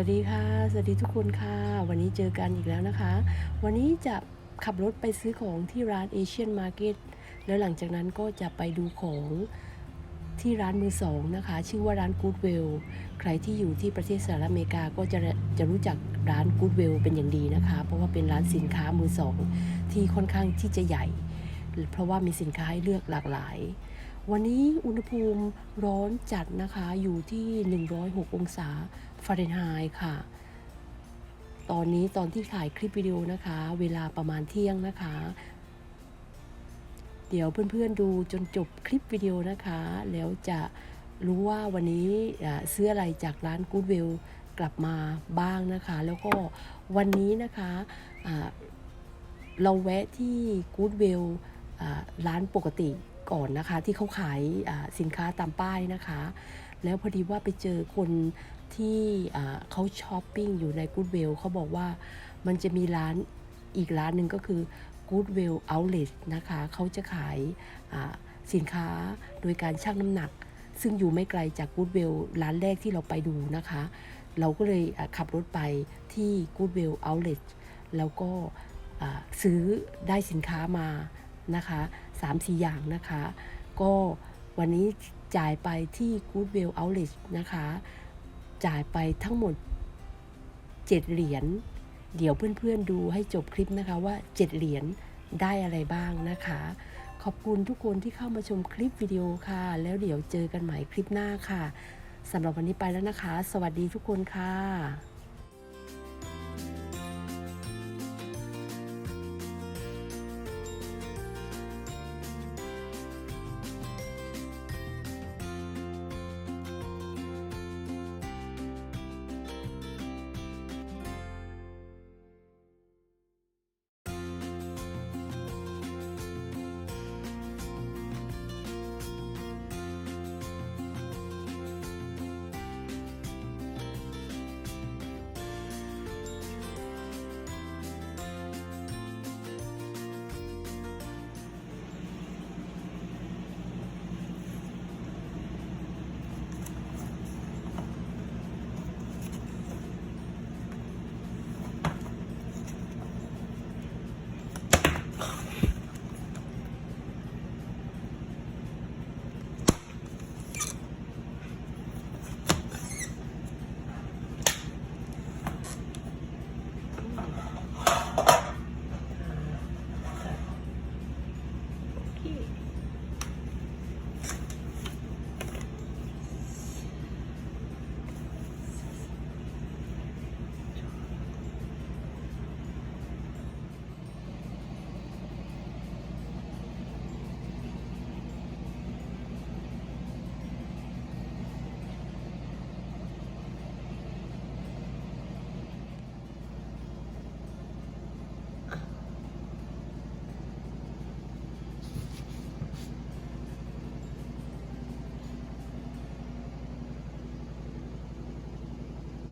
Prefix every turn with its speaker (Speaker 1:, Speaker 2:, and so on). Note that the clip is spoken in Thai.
Speaker 1: วัสดีค่ะ สวัสดีทุกคนค่ะ วันนี้เจอกันอีกแล้วนะคะ วันนี้จะขับรถไปซื้อของที่ร้านเอเชียนมาร์เก็ตแล้วหลังจากนั้นก็จะไปดูของที่ร้านมือสองนะคะ ชื่อว่าร้าน Goodwill ใครที่อยู่ที่ประเทศสหรัฐอเมริกาก็จะจะรู้จักร้าน Goodwill เป็นอย่างดีนะคะ เพราะว่าเป็นร้านสินค้ามือสองที่ค่อนข้างที่จะใหญ่ เพราะว่ามีสินค้าให้เลือกหลากหลาย วันนี้อุณหภูมิร้อนจัดนะคะ อยู่ที่ 106 องศาฟาเรนไฮต์ค่ะ ตอนนี้ตอนที่ถ่ายคลิปวิดีโอนะคะ เวลาประมาณเที่ยงนะคะ เดี๋ยวเพื่อนๆดูจนจบคลิปวิดีโอนะคะ แล้วจะรู้ว่าวันนี้อ่าซื้ออะไรจากร้าน Goodwill กลับมาบ้างนะคะ แล้วก็วันนี้นะคะอ่าเราแวะที่ Goodwill อ่าร้านปกติ ก่อนนะคะ ที่เขาขายสินค้าตามป้ายนะคะ แล้วพอดีว่าไปเจอคนที่เขาช้อปปิ้งอยู่ใน Goodwill เขาบอกว่ามันจะมีร้านอีกร้านหนึ่งก็คือ Goodwill Outlet นะคะเขาจะขายสินค้าโดยการชั่งน้ำหนัก ซึ่งอยู่ไม่ไกลจาก Goodwill ร้านแรกที่เราไปดูนะคะ เราก็เลยขับรถไปที่ Goodwill Outlet แล้วก็ซื้อได้สินค้ามานะคะ 3-4 อย่างนะคะ ก็วันนี้จ่ายไปที่ Goodwill Outlet นะคะ จ่ายไปทั้งหมด 7 เหรียญ เดี๋ยวเพื่อนๆดูให้จบคลิปนะคะว่า 7 เหรียญได้อะไรบ้างนะคะ ขอบคุณทุกคนที่เข้ามาชมคลิปวิดีโอค่ะ แล้วเดี๋ยวเจอกันใหม่คลิปหน้าค่ะสำหรับวันนี้ไปแล้วนะคะ สวัสดีทุกคนค่ะ